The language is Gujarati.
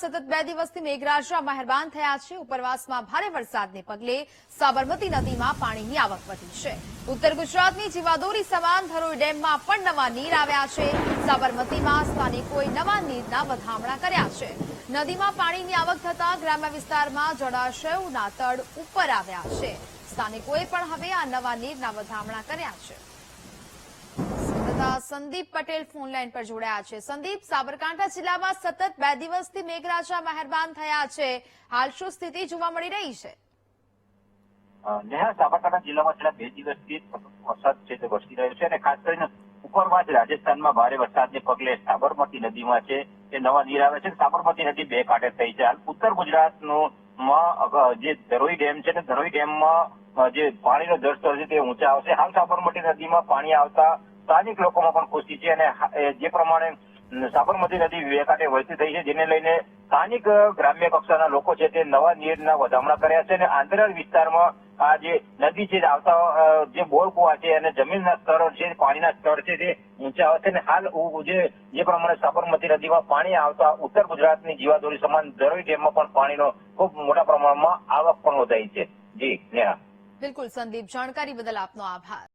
સતત બે દિવસથી મેઘરાજા મહેરબાન થયા છે. ઉપરવાસમાં ભારે વરસાદને પગલે સાબરમતી નદીમાં પાણીની આવક વધી છે. ઉત્તર ગુજરાતની જીવાદોરી સમાન ધરોઈ ડેમમાં પણ નવા નીર આવ્યા છે. સાબરમતીમાં સ્થાનિકોએ નવા નીરના વધામણા કર્યા છે. નદીમાં પાણીની આવક થતાં ગ્રામ્ય વિસ્તારમાં જળાશયોના તળ ઉપર આવ્યા છે. સ્થાનિકોએ પણ હવે આ નવા નીરના વધામણા કર્યા છે. સંદીપ પટેલ ફોન લાઈન પર જોડાયા છે. સંદીપ, સાબરકાંઠા જિલ્લામાં સતત બે દિવસથી મેઘરાજા મહેરબાન થયા છે. હાલ શું સ્થિતિ જોવા મળી રહી છે? નેહા, સાબરકાંઠા જિલ્લામાં છેલ્લા બે દિવસથી વરસાદ છે તે વરસી રહ્યો છે અને ખાસ કરીને ઉપરવાસ રાજસ્થાનમાં ભારે વરસાદને પગલે સાબરમતી નદીમાં છે તે નવા નીર આવે છે. સાબરમતી નદી બે કાંઠે થઈ છે. હાલ ઉત્તર ગુજરાતનું માં જે ધરોઈ ડેમ છે ને ધરોઈ ડેમમાં જે પાણીનો જળસ્તર છે તે ઊંચા આવશે. હાલ સાબરમતી નદીમાં પાણી આવતા સ્થાનિક લોકોમાં પણ ખુશી છે અને જે પ્રમાણે સાબરમતી નદી બે વહેતી થઈ છે, જેને લઈને સ્થાનિક ગ્રામ્ય કક્ષાના લોકો છે તે નવા નીરના વધામણા કર્યા છે અને આંતરિયાળ વિસ્તારમાં આ જે નદી છે આવતા જે બોર છે અને જમીનના સ્તર છે, પાણીના સ્તર છે તે ઊંચા છે અને હાલ જે જે પ્રમાણે સાબરમતી નદીમાં પાણી આવતા ઉત્તર ગુજરાતની જીવાદોરી સમાન દરોઈ ડેમમાં પણ પાણીનો ખૂબ મોટા પ્રમાણમાં આવક પણ વધાઈ છે. જી, નેહા. બિલકુલ, સંદીપ, જાણકારી બદલ આપનો આભાર.